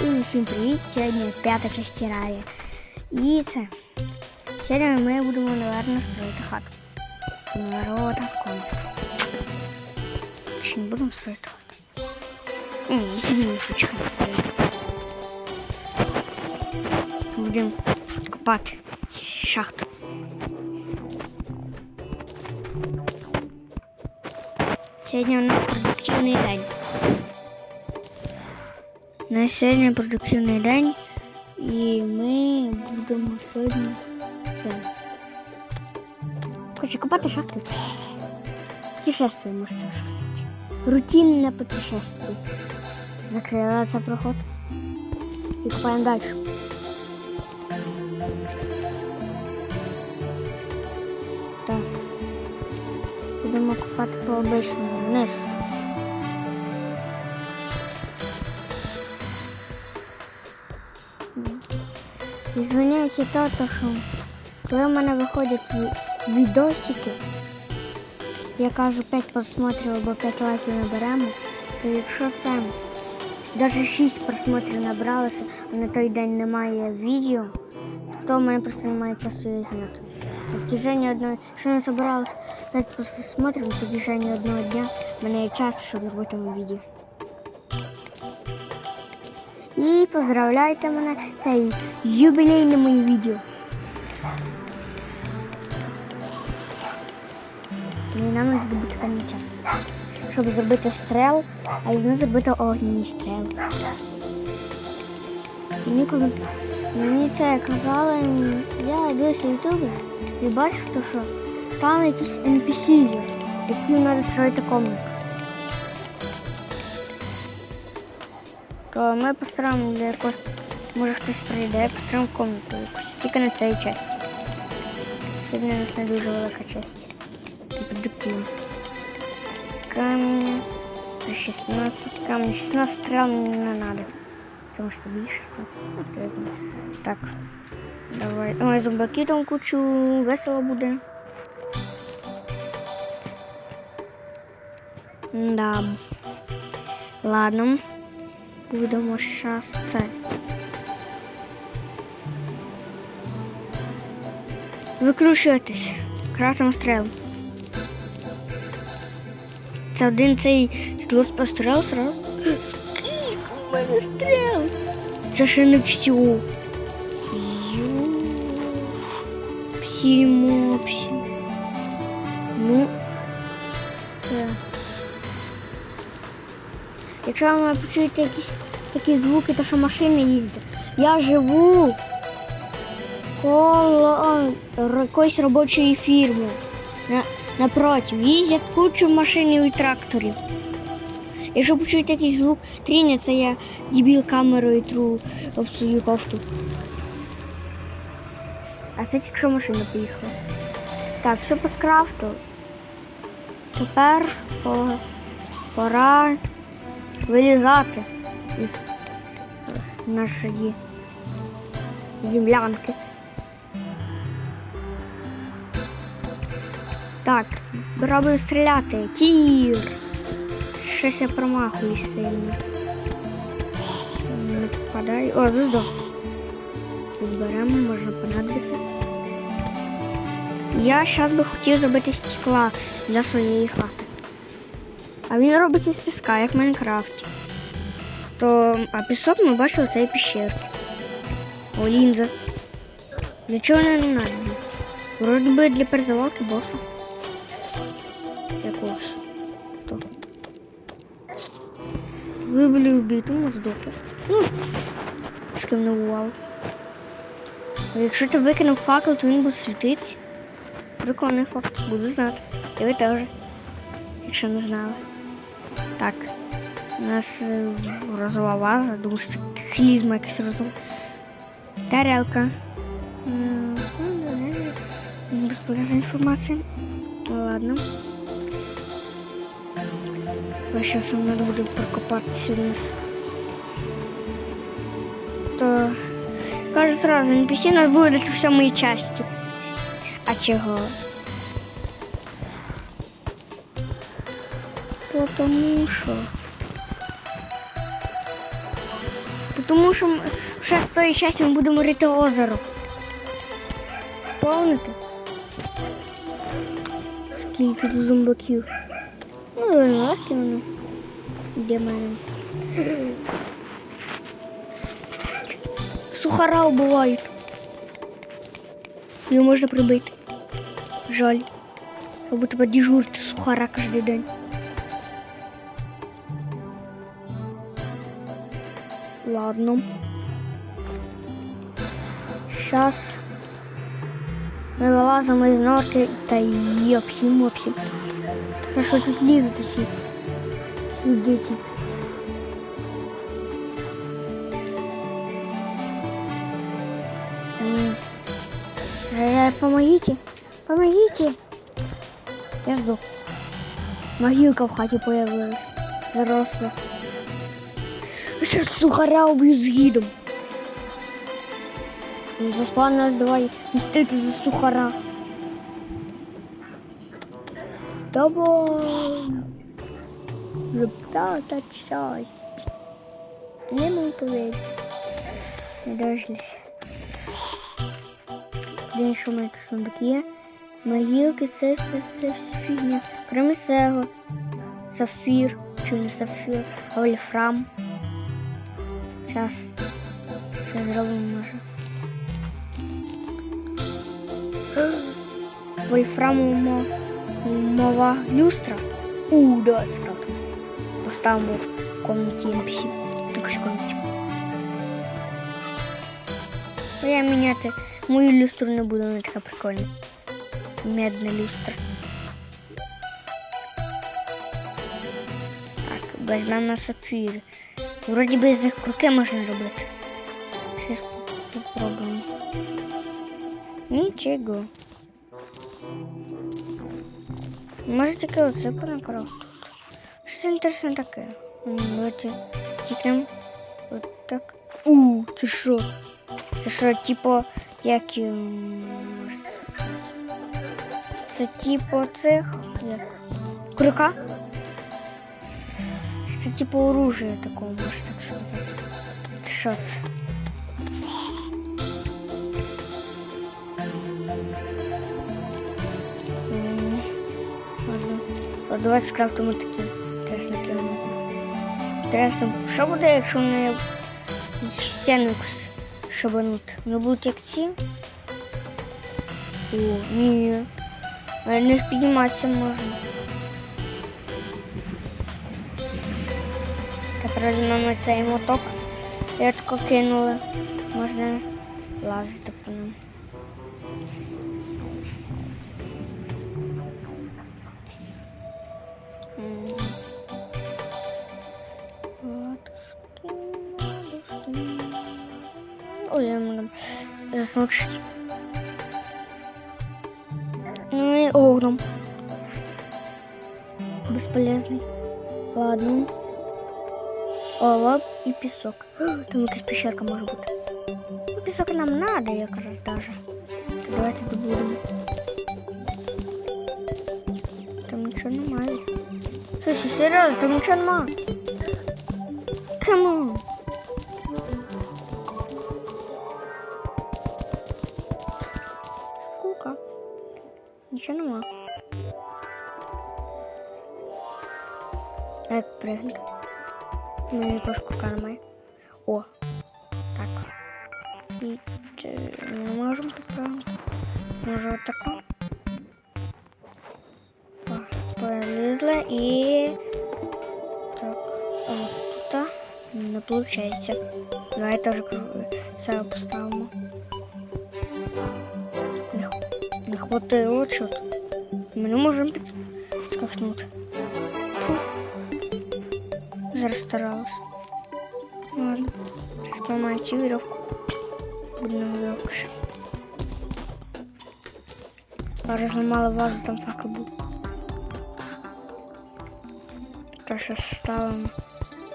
І всім привіт! Сьогодні п'ята часть терарія. І це. Сьогодні ми будемо, напевно, строїти хату. Ворота в комнату. Чи не будемо строїти хату? Ні, сьогодні не хочу хату строїти. Будемо копати шахту. Сьогодні у нас продуктивний день. На сьогодні продуктивний день, і ми будемо сьогодні. Хочу копати шахту. Путешествие можна сказати. Рутинне путешествие. Закривається проход. І копаємо далі. Будемо копати по обичному вниз. І звиняється то, то, що коли в мене виходять відосики, я кажу 5 просмотрів або 5 лайків наберемо, то якщо це навіть 6 просмотрів набралося, а на той день немає відео, то в мене просто немає часу її зняти. На протяжении одної, якщо не собиралось 5 просмотрів, на протяжении одного дня в мене є час, щоб зробити вам відео. І поздравляйте мене, це юбілейне моє відео. Ну, і нам треба бути камінця. Щоб зробити стрел, а із них зробити огняні стріли. Мені мені це казали, я дивився ютубі і бачив, то, що там якісь NPC є, які треба строїти комнату. то ми построїмо для якогось, може хтось прийде, построїмо комнату якусь, тільки на цей час. Сьогодні у нас не дуже велика честь. Продуктивно. Камінь. 16 камінь. 16 стрел не надо. Тому що більше стало. Ну, то я знаю. Так. Давай. Ой, зомбаків там кучу. Весело буде. Да. Ладно. Будемо зараз це. Викручуватись. Кратом стрел. Це один цей постріл сразу. Мене? Це ще не все. Ю. Псі-мопсі. Ну. Якщо ви почуєте якісь такі звуки, то що машини їздять. Я живу коло якоїсь робочої фірми. Напротив, їздять кучу машин і тракторів. Якщо почуєте якийсь звук тріння, це я дебіл камерою тру в свою кофту. А це тільки що машина поїхала. Так, все по скрафту. Тепер по- пора вилізати із нашої землянки. Так, пробую стріляти. Кір. Щось я промахуюсь сильно. Не попадаю. О, звезду. Зберемо, може понадобиться. Я зараз би хотів зробити стекла для своєї хати. А він робиться з піска, як в Майнкрафті. То, а пісок ми бачили це піщерки. О, лінза. Для чого не надо? Вроді би для перезавалки боса. Ви були вбиті, ну здохли. Ну, з ким не бувало. Якщо ти викинув факел, то він буде світитися. Прикольний факт, буду знати. І ви теж, якщо не знали. Так. У нас е, розова ваза, думаю, що це клізма якась розова. Тарелка. М, ну, Безполезна Ладно. Зараз нам треба буде прокопатися вниз. То кажу сразу, NPC нас буде в самої часті. А чого? То Тому що. Тому що ще з тої часті ми будемо рити озеро. Помните? Скільки тут зомбаків. Ну, вони. Для мене. Сухара убивають. Його можна прибити. Жаль. Або тебе дежурити сухара кожен день. Ладно. Сейчас ми вилазимо із норки та йопсі мопсі. Та що тут лізете всі? Э, Помогите, помогите. Я жду. Могилка в хаті появилась. Заросла. Сейчас сухаря уб'ють з гідом. Заспавнилось давай мстити за сухара. Давай. Ребята, часть. Не можу повірити. Не дожились. Де що в мене тут сундук є? Могилки, це все, це все фігня. Крім цього. Сафір. Чи не сафір, а. Зараз. Ще зробимо може. Вольфрамова мова люстра. У, да, сразу. Поставимо в комнаті NPC. Також комнаті. Ну, я міняти мою люстру не буду, вона така прикольна. Медна люстра. Так, візьмемо на сапфір. Вроді би з них круки можна робити. Зараз попробуємо. Нічого. Може таке оце понакрафтувати. Що це інтересне таке? Давайте тікнемо. От так. У, це що? Це що, типу, як. може це- Це типу цих. Як? Крюка? Це типу оружие такого, можна так сказати. Що це? От давай скрафтимо такі тресники. Інтересно, що буде, якщо вони стіну шабануть? Вони будуть як ці? О, ні. На підніматися можна. Тепер візьмемо цей моток. Я кинули. Можна лазити по ньому. Заснути. Ну и огнем. Бесполезный. Ладно. Олов и песок. Там якась пещерка може бути. Ну, пісок нам надо якраз даже. То давайте добудемо. Там нічого немає. Слушай, серйозно, там нічого нема. Камон. Нічого нема. А Як пригнути? У мене якогось кука немає. О, так. І чи не можемо поправити? Може отако? О, Полізла і... Так, о, тут не виходить. Давай теж це поставимо. Хватило чого. Ми не можемо під... скахнути. Фу. Зараз старалась. Ладно. Сейчас цю веревку. Буду на веревку ще. Зараз зламала вазу, там факел був. Та що ставимо.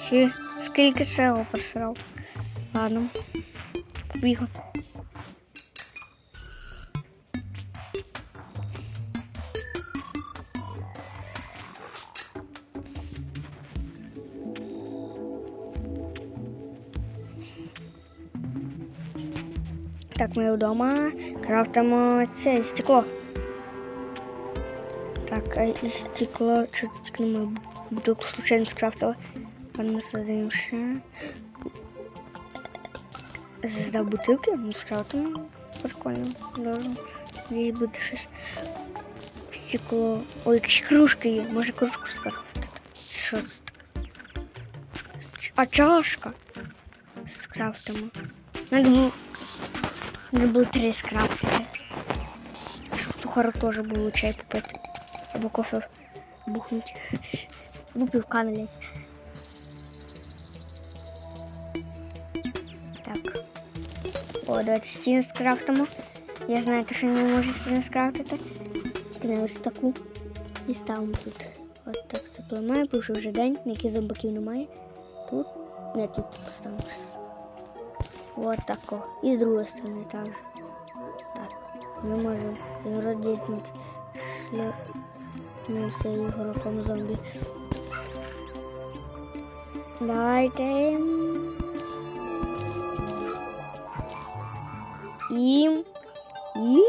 Ще скільки цього просрав. Ладно. Побігли. Так, ми вдома. Крафтимо це стекло. Так, а і стекло. Що тільки ми бутилку случайно скрафтили. Ладно, ми создаємо ще. Звезда бутилки, ми скрафтимо. Прикольно. Должно. Здесь буде щось. Стекло. Ой, якісь кружки є. Може кружку скрафтити. Що це таке? Ч- А чашка. Скрафтимо. Надо було, надо було три скрафтити. Щоб сухарок теж було чай попити. Або кофе бухнути. Або півка налить. Так. О, давайте стіну скрафтимо. Я знаю, що не можу стіну скрафтити. Тільки ось таку. І ставимо тут. От так це поламаю, бо вже день, ніяких зомбаків немає. Тут. Не тут поставимо. Вот тако. І з другої сторони так же. Так. Ми можемо ігродітнути шлюся ігроком зомбі. Давайте. І... І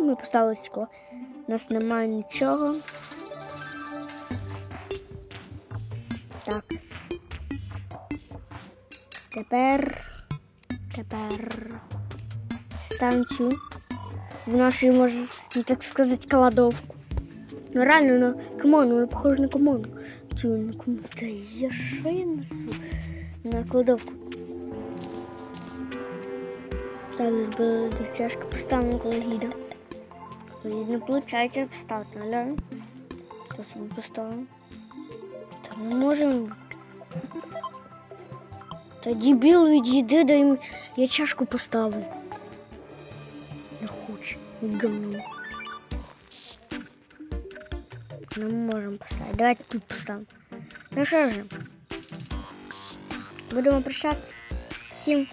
ми поставили скло. У нас немає нічого. Так. Тепер. Тепер. Ставимо цю в нашу, можна так сказати, кладовку. Ну реально, ну, камон, ну похоже на комоду. Цю на кому. Та я що я несу? На кладовку. Так, збили дівчашки, поставимо коли їде. Не виходить поставити, але собі поставимо. Та ми можемо. Та дебіл відійди, дай йому- я чашку поставлю. Не хоче. Говно. Ну, мы можем поставить. Давайте тут поставим. Ну що ж, будемо прощатися. Всім